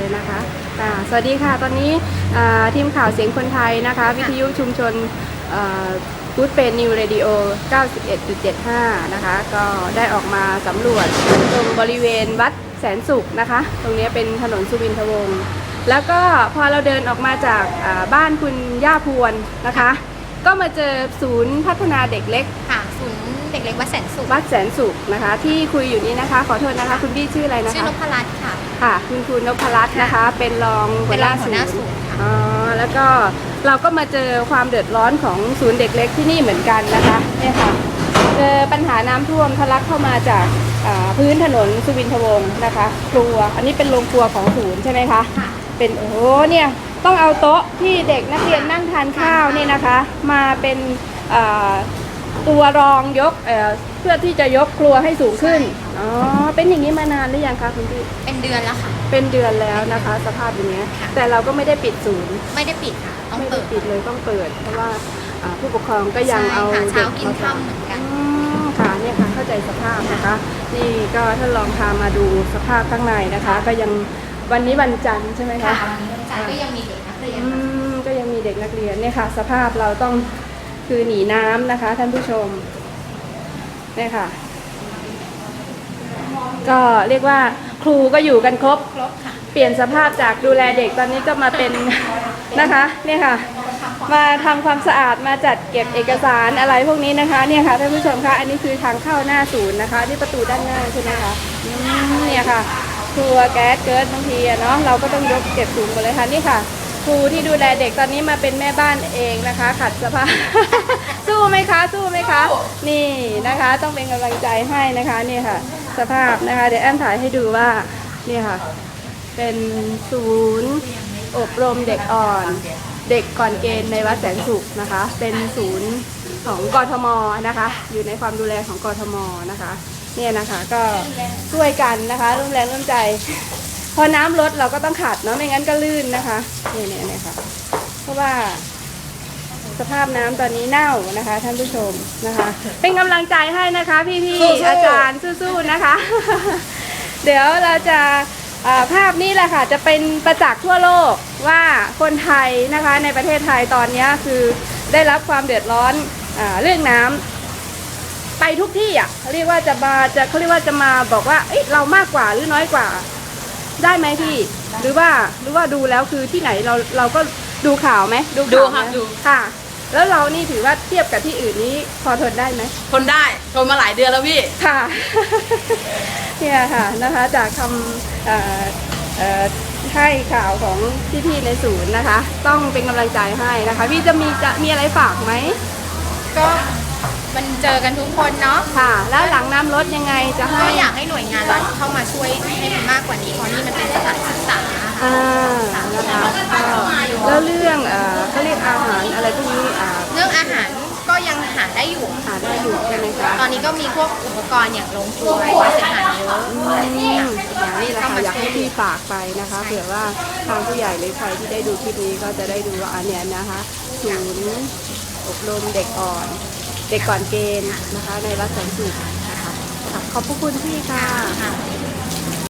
เลยนะคะค่ะสวัสดีค่ะ ตอนนี้อ่าทีมข่าวเสียงคนไทยนะคะ วิทยุชุมชนกูดเป็นนิวเรดิโอ 91.75 นะคะ ก็ได้ออกมาสำรวจตรงบริเวณวัดแสนสุขนะคะ ตรงนี้เป็นถนนสุวินทวงศ์แล้วก็พอเราเดินออกมาจากอ่าบ้านคุณย่าพวนนะคะ ก็มาเจอศูนย์พัฒนาเด็กเล็กค่ะศูนย์เด็กเล็กวัดแสนสุขวัดแสนสุขนะคะ ที่คุยอยู่นี้นะคะ ขอโทษนะคะ คุณพี่ชื่ออะไรนะชื่อคะนพรัตน์ค่ะค่ะ คุณครูนพรัตน์นะคะ เป็นรองหัวหน้าเป็นรองหัวหน้าศูศูนนย์ย์ค่ะอ๋อแล้วก็เราก็มาเจอความเดือดร้อนของศูนย์เด็กเล็กที่นี่เหมือนกันนะคะเนี่ยค่ะเจอปัญหาน้ำท่วมทะลักเข้ามาจากอ่าพื้นถนนสุวินทวงศ์นะคะ ครัว อันนี้เป็นโรงครัวของศูนย์ใช่ไหมคะ ค่ะเป็นโอ้โหเนี่ย ต้องเอาโต๊ะที่เด็กนักเรียนนั่งทานข้าวนี่นะคะ มาเป็นอ่าตัวรองยกเอ่อเพื่อที่จะยกครัวให้สูงขึ้น อ๋อ เป็นอย่างนี้มานานหรือยังคะคุณพี่ เป็นเดือนแล้วค่ะ เป็นเดือนแล้วนะคะ สภาพอย่างเงี้ยค่ะแต่เราก็ไม่ได้ปิดศูนย์ ไม่ได้ปิดค่ะ ต้องไม่ได้เปิดปิดเลยต้องเปิด เพราะว่าอ่าผู้ปกครองก็ยังใช่เอาค่ะด็เช้ากินมค่ำเหมือนกันอืมค่ะเนี่ยค่ะเข้าใจสภาพนะคะ นี่ก็ท่านลองพามาดูสภาพข้างในนะคะ ก็ยังวันนี้วันจันทร์ใช่ไหมค่ะคะวันนี้วัน จันทร์ก็ยังมีเด็กนักเรียนอืมก็ยังมีเด็กนักเรียนเนี่ยค่ะ สภาพเราต้องคือหนีน้ำนะคะ ท่านผู้ชมเนี่ยค่ะ ก็เรียกว่าครูก็อยู่กันครบ ครบค่ะเปลี่ยนสภาพจากดูแลเด็กตอนนี้ก็มาเป็น นะคะเนี่ยค่ะ มาทำความสะอาดมาจัดเก็บเอกสารอะไรพวกนี้นะคะเนี่ยค่ะท่านผู้ชมคะอันนี้คือทางเข้าหน้าศูนย์นะคะ ที่ประตูด้านหน้าใช่ไหมคะอืมเนี่ยค่ะ ครัวแก๊สเกิร์ดบางทีเนาะเราก็ต้องยกเก็บถุงหมดเลยค่ะนี่ค่ะ ครูที่ดูแลเด็กตอนนี้มาเป็นแม่บ้านเองนะคะ ขัดสภาพ สู้ไหมคะ สู้ไหมคะ นี่นะคะ ต้องเป็นกำลังใจให้นะคะนี่ค่ะ สภาพนะคะ เดี๋ยวแอมถ่ายให้ดูว่านี่ค่ะ เป็นศูนย์อบรมเด็กอ่อนเด็กก่อนเกณฑ์ในวัดแสนสุขนะคะ เป็นศูนย์ของกทมนะคะ อยู่ในความดูแลของกทมนะคะ เนี่ยนะคะ ก็ช่วยกันนะคะร่วมแรงร่วมใจ พอน้ำลดเราก็ต้องขัดเนาะไม่งั้นก็ลื่นนะคะเนี่ยเนี่ยเนี่ยค่ะ เพราะว่าสภาพน้ำตอนนี้เน่านะคะ ท่านผู้ชมนะคะ เป็นกำลังใจให้นะคะ พี่ๆอาจารย์สู้ๆนะคะ เดี๋ยวเราจะอ่าภาพนี้แหละค่ะ จะเป็นประจักษ์ทั่วโลกว่าคนไทยนะคะในประเทศไทยตอนนี้คือได้รับความเดือดร้อนอาเรื่องน้ำ ไปทุกที่อะเขาเรียกว่าจะมาจะเขาเรียกว่าจะมาบอกว่าเอ้ยเรามากกว่าหรือน้อยกว่า ได้ไหมพี่ หรือว่าหรือว่าดูแล้วคือที่ไหนเราเราก็ดูข่าวไหมดูดูข่าวค่ะไหมดู ค่ะ แล้วเรานี่ถือว่าเทียบกับที่อื่นนี้พอทนได้ไหม ทนได้ทนมาหลายเดือนแล้วพี่ ค่ะ เนี่ยค่ะนะคะจากคำเอ่อเอ่อให้ข่าวของพี่ๆในศูนย์นะคะ ต้องเป็นกำลังใจให้นะคะ พี่จะมีจะมีอะไรฝากไหมก็ มันเจอกันทุกคนเนาะค่ะ แล้วหลังน้ำลดยังไงจะให้ก็อยากให้หน่วยงานรัฐเข้ามาช่วยให้มันมากกว่านี้เพราะนี่มันเป็นสถานศึกษานะคะอ่านะคะก็แล้วเรื่องเอ่อเขาเรียกอาหารอะไรพวกนี้อ่าเรื่องอาหารก็ยังหาได้อยู่ หาได้อยู่ใช่ไหมคะตอนนี้ก็มีพวกอุปกรณ์อย่างโรงครัวค่าเสียหายเยอะอืมนี่แหละค่ะอยากให้พี่ฝากไปนะคะเผื่อว่าทางผู้ใหญ่หรือใครที่ได้ดูคลิปนี้ก็จะได้ดูว่าอันเนี้ยนะคะศูนย์อบรมเด็กอ่อน เด็กก่อนเกณฑ์นะคะในวัดแสนสุขนะคะขอบพระคุณพี่ค่ะ